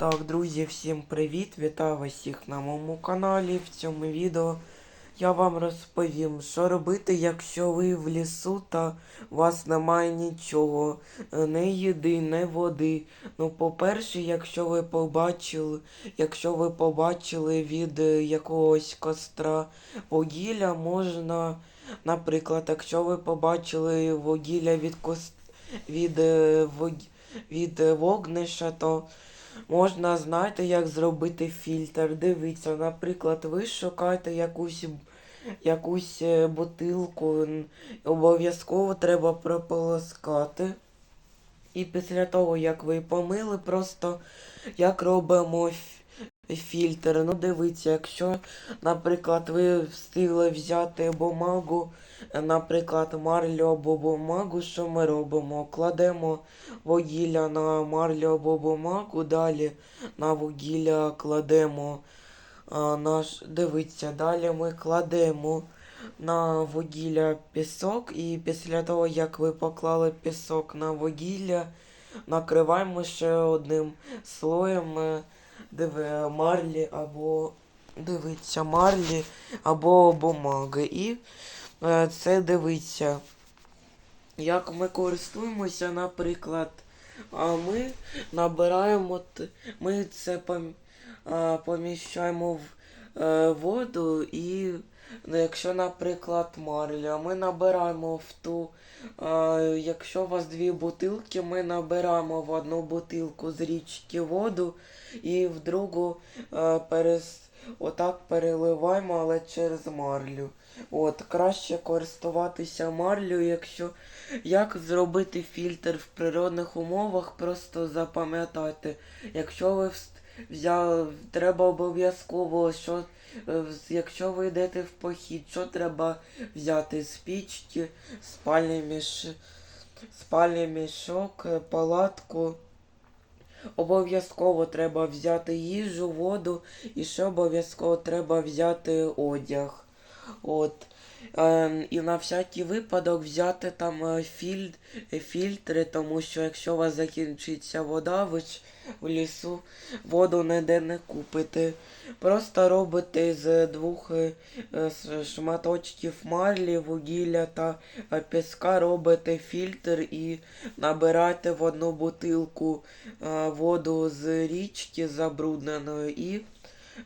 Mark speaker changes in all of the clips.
Speaker 1: Так, друзі, всім привіт! Вітаю вас всіх на моєму каналі. В цьому відео я вам розповім, що робити, якщо ви в лісу та у вас немає нічого, е, ні їди, ні води. Ну, по-перше, якщо ви побачили, якщо ви побачили від е, якогось костра вугілля, можна, наприклад, якщо ви побачили вугілля від кост... від, е, від е, вогнища, то Можна, знаєте, як зробити фільтр. Дивіться, наприклад, ви шукаєте якусь, якусь е, бутилку, обов'язково треба прополоскати. І після того, як ви помили, просто як робимо фільтр. Ну, дивіться, якщо, наприклад, ви встигли взяти бумагу, наприклад, марлю або бумагу, що ми робимо? Кладемо вугілля на марлю або бумагу, далі на вугілля кладемо а, наш. Дивіться, далі ми кладемо на вугілля пісок, і після того, як ви поклали пісок на вугілля, накриваємо ще одним слоєм е, диви, марлі або дивиться марлі або бумаги. І е, це дивиться. Як ми користуємося, наприклад, а ми набираємо, ми це поміщаємо в е, воду і ну, якщо, наприклад, марля, ми набираємо в ту, а, якщо у вас дві бутилки, ми набираємо в одну бутилку з річки воду і в другу е, перес, отак переливаємо, але через марлю. От, краще користуватися марлю, якщо як зробити фільтр в природних умовах, просто запам'ятайте. Якщо ви взяли, треба обов'язково, що е, якщо ви йдете в похід, що треба взяти спічки, спальний міш... спальний мішок, е, палатку. Обов'язково треба взяти їжу, воду і ще обов'язково треба взяти одяг. От. Ем, і на всякий випадок взяти там е, фільд, е, фільтри, тому що якщо у вас закінчиться вода, ви в лісу воду ніде не купите. Просто робите з двох е, е, шматочків марлі, вугілля та е, піска, робите фільтр і набираєте в одну бутилку е, воду з річки забрудненої і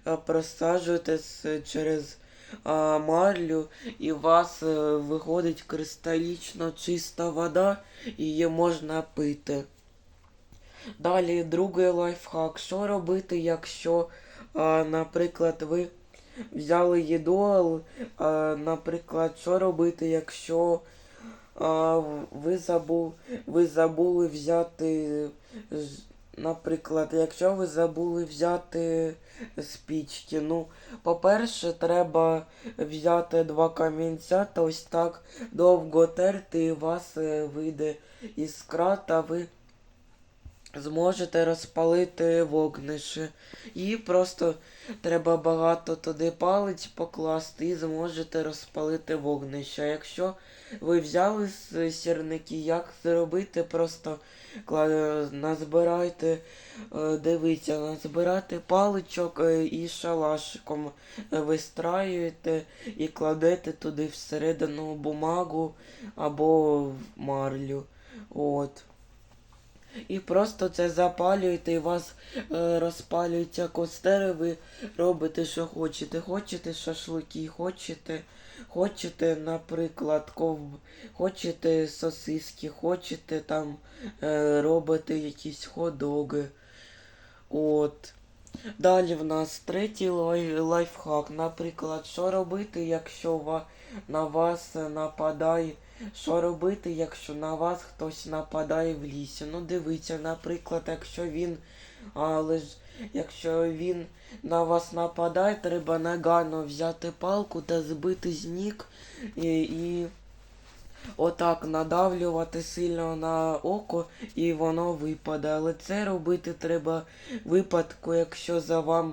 Speaker 1: е, просаджуєте через марлю, і у вас е, виходить кристалічно чиста вода, і її можна пити. Далі другий лайфхак. Що робити, якщо, наприклад, ви взяли їду, наприклад, що робити, якщо ви, забув, ви забули взяти, наприклад, якщо ви забули взяти спічки, ну, по-перше, треба взяти два камінця та ось так довго терти, і у вас е, вийде іскра, та ви зможете розпалити вогнище. І просто треба багато туди палиць покласти і зможете розпалити вогнище. А Якщо ви взяли сірники, як зробити, просто назбирайте, е, дивіться, назбирайте паличок е, і шалашиком вистраюєте і кладете туди всередину бумагу або марлю. От. І просто це запалюєте, і у вас е, розпалюються костери, ви робите, що хочете. Хочете шашлики, хочете, хочете, наприклад, ков... хочете сосиски, хочете там е, робити якісь ходоги. От. Далі в нас третій лай... лайфхак. Наприклад, що робити, якщо на вас нападає. Що робити, якщо на вас хтось нападає в лісі? Ну дивіться, наприклад, якщо він. Але ж якщо він на вас нападає, треба негайно взяти палку та збити з ніг і, і отак надавлювати сильно на око і воно випаде. Але це робити треба випадку, якщо за, вам,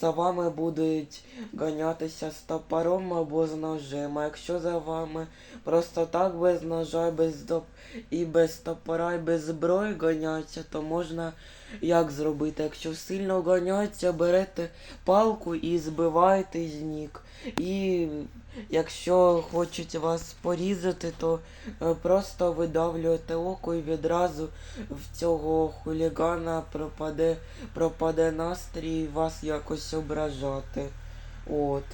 Speaker 1: за вами будуть ганятися з топором або з ножем. А якщо за вами просто так без ножа без, доп... і без топора, і без зброї ганяться, то можна як зробити? Якщо сильно ганяться, берете палку і збиваєте з ніг. І якщо хочуть вас порізати, то е, просто видавлюєте око і відразу в цього хулігана пропаде, пропаде настрій вас якось ображати. От.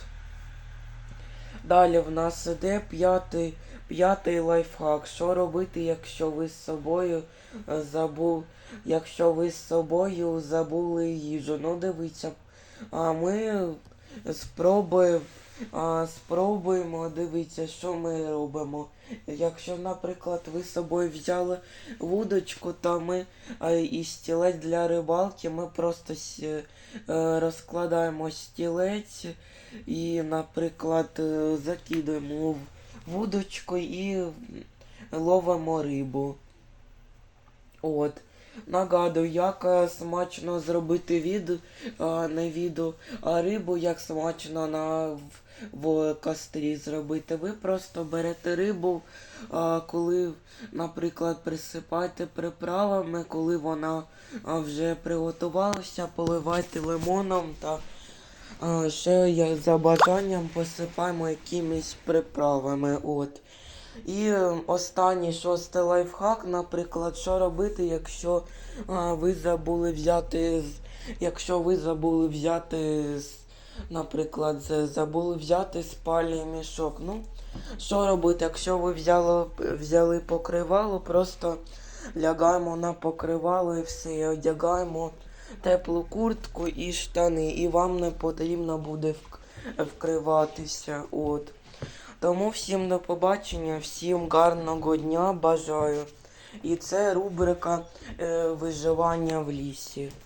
Speaker 1: Далі в нас іде п'ятий, п'ятий лайфхак. Що робити, якщо ви з собою е, забув, якщо ви з собою забули їжу? Ну дивіться, а ми спробуємо, спробуємо дивіться, що ми робимо. Якщо, наприклад, ви з собою взяли вудочку, то ми і стілець для рибалки, ми просто е, розкладаємо стілець і, наприклад, е, закидаємо в вудочку і ловимо рибу. От. Нагадую, як е, смачно зробити від, а, не відео, а рибу, як смачно на в, в кострі зробити. Ви просто берете рибу, а, коли, наприклад, присипаєте приправами, коли вона а, вже приготувалася, поливайте лимоном та а, ще я за бажанням посипаємо якимись приправами. От. І е, останній шостий лайфхак, наприклад, що робити, якщо ви забули взяти, якщо ви забули взяти, наприклад, забули взяти спальний мішок. Ну, що робити, якщо ви взяли, взяли покривало, просто лягаємо на покривало і все, і одягаємо теплу куртку і штани, і вам не потрібно буде вкриватися. От. Тому всім до побачення, всім гарного дня бажаю. І це рубрика е, виживання в лісі.